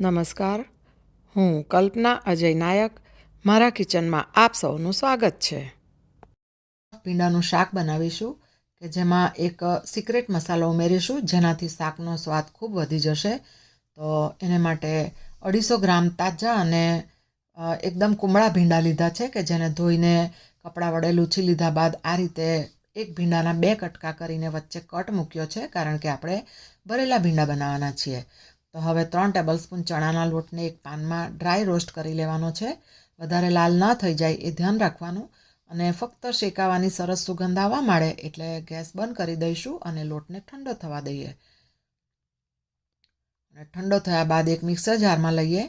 નમસ્કાર, હું કલ્પના અજય નાયક. મારા કિચનમાં આપ સૌનું સ્વાગત છે. ભીંડાનું શાક બનાવીશું કે જેમાં એક સિક્રેટ મસાલો ઉમેરીશું, જેનાથી શાકનો સ્વાદ ખૂબ વધી જશે. તો એને માટે અઢીસો ગ્રામ તાજા અને એકદમ કુમળા ભીંડા લીધા છે કે જેને ધોઈને કપડાં વડે લૂછી લીધા બાદ આ રીતે એક ભીંડાના બે કટકા કરીને વચ્ચે કટ મૂક્યો છે, કારણ કે આપણે ભરેલા ભીંડા બનાવવાના છીએ. તો હવે ત્રણ ટેબલ સ્પૂન ચણાના લોટને એક પાનમાં ડ્રાય રોસ્ટ કરી લેવાનો છે. વધારે લાલ ન થઈ જાય એ ધ્યાન રાખવાનું અને ફક્ત શેકાવાની સરસ સુગંધ આવવા માંડે એટલે ગેસ બંધ કરી દઈશું અને લોટને ઠંડો થવા દઈએ. અને ઠંડો થયા બાદ એક મિક્સર જારમાં લઈએ.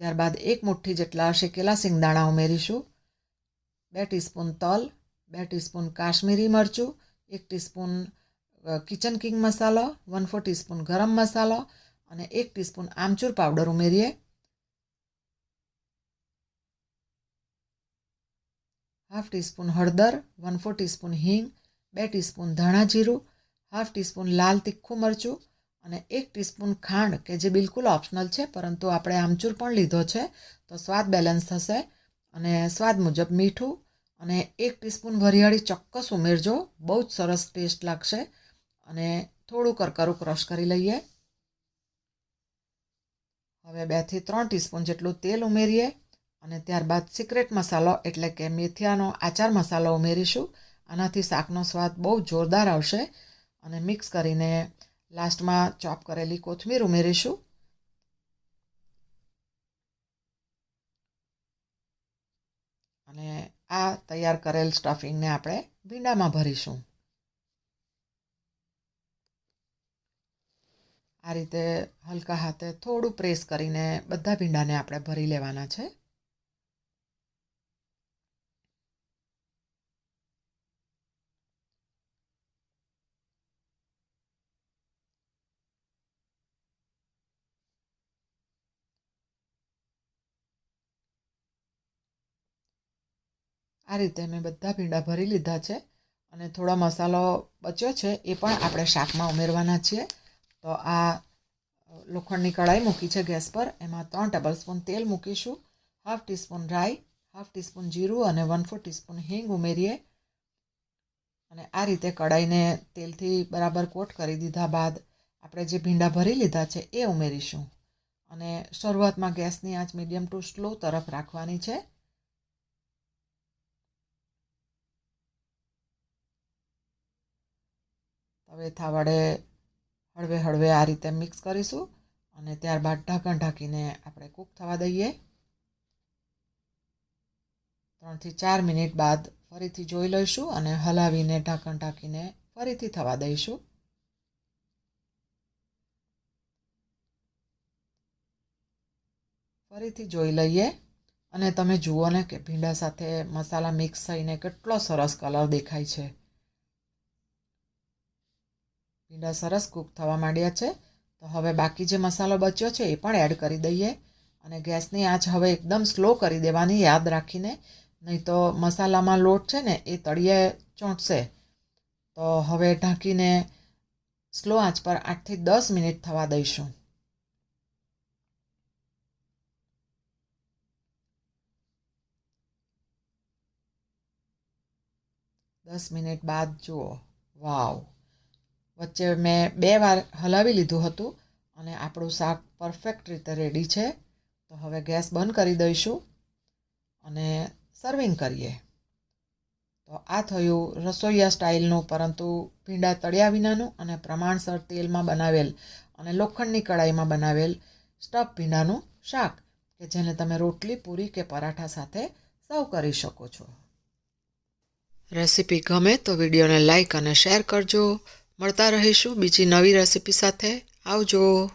ત્યારબાદ એક મુઠ્ઠી જેટલા શેકેલા સિંગદાણા ઉમેરીશું. બે ટીસ્પૂન તલ, બે ટીસ્પૂન કાશ્મીરી મરચું, એક ટીસ્પૂન કિચન કિંગ મસાલો, વન ફોર ટીસ્પૂન ગરમ મસાલો અને એક ટીસ્પૂન આમચૂર પાવડર ઉમેરીએ. હાફ ટીસ્પૂન હળદર, વન ફોર ટીસ્પૂન હિંગ, બે ટીસ્પૂન ધાણા જીરું, હાફ ટીસ્પૂન લાલ તીખું મરચું અને એક ટીસ્પૂન ખાંડ, કે જે બિલકુલ ઓપ્શનલ છે, પરંતુ આપણે આમચૂર પણ લીધો છે. તો સ્વાદ બેલેન્સ થશે અને સ્વાદ મુજબ મીઠું અને એક ટીસ્પૂન વરિયાળી ચોક્કસ ઉમેરજો. બહુ જ સરસ ટેસ્ટ લાગશે અને થોડું કરકરું ક્રશ કરી લઈએ. હવે બેથી ત્રણ ટીસ્પૂન જેટલું તેલ ઉમેરીએ અને ત્યારબાદ સિક્રેટ મસાલો એટલે કે મેથિયાનો આચાર મસાલો ઉમેરીશું. આનાથી શાકનો સ્વાદ બહુ જોરદાર આવશે અને મિક્સ કરીને લાસ્ટમાં ચોપ કરેલી કોથમીર ઉમેરીશું. અને આ તૈયાર કરેલ સ્ટફિંગને આપણે ભીંડામાં ભરીશું. આ રીતે હલકા હાથે થોડું પ્રેસ કરીને બધા ભીંડાને આપણે ભરી લેવાના છે. આ રીતે મેં બધા ભીંડા ભરી લીધા છે અને થોડા મસાલો બચ્યો છે એ પણ આપણે શાકમાં ઉમેરવાના છીએ. તો આ લોખંડની કઢાઈ મૂકી છે ગેસ પર. એમાં ત્રણ ટેબલ સ્પૂન તેલ મૂકીશું. હાફ ટીસ્પૂન રાઈ હાફ ટીસ્પૂન જીરું અને વન ફોર ટીસ્પૂન હિંગ ઉમેરીએ. અને આ રીતે કઢાઈને તેલથી બરાબર કોટ કરી દીધા બાદ આપણે જે ભીંડા ભરી લીધા છે એ ઉમેરીશું. અને શરૂઆતમાં ગેસની આંચ મીડિયમ ટુ સ્લો તરફ રાખવાની છે. હવે વડે હળવે હળવે આ રીતે મિક્સ કરીશું અને ત્યારબાદ ઢાંકણ ઢાંકીને આપણે કૂક થવા દઈએ. ત્રણથી ચાર મિનિટ બાદ ફરીથી જોઈ લઈશું અને હલાવીને ઢાંકણ ઢાંકીને ફરીથી થવા દઈશું. ફરીથી જોઈ લઈએ અને તમે જુઓ ને કે ભીંડા સાથે મસાલા મિક્સ થઈને કેટલો સરસ કલર દેખાય છે. ભીંડા સરસ કૂક થવા માંડ્યા છે. તો હવે બાકી જે મસાલો બચ્યો છે એ પણ એડ કરી દઈએ. અને ગેસની આંચ હવે એકદમ સ્લો કરી દેવાની, યાદ રાખીને. નહીં તો મસાલામાં લોટ છે ને, એ તળિયે ચોંટશે. તો હવે ઢાંકીને સ્લો આંચ પર આઠથી દસ મિનિટ થવા દઈશું. દસ મિનિટ બાદ જુઓ. વાવ. વચ્ચે મેં બે વાર હલાવી લીધું હતું અને આપણું શાક પરફેક્ટ રીતે રેડી છે. તો હવે ગેસ બંધ કરી દઈશું અને સર્વિંગ કરીએ. તો આ થયું રસોઈયા સ્ટાઇલનું પરંતુ ભીંડા તળ્યા વિનાનું અને પ્રમાણસર તેલમાં બનાવેલ અને લોખંડની કડાઈમાં બનાવેલ સ્ટફ ભીંડાનું શાક, કે જેને તમે રોટલી, પૂરી કે પરાઠા સાથે સર્વ કરી શકો છો. રેસીપી ગમે તો વિડીયોને લાઈક અને શેર કરજો. મળતા રહીશું બીજી નવી રેસીપી સાથે. આવજો.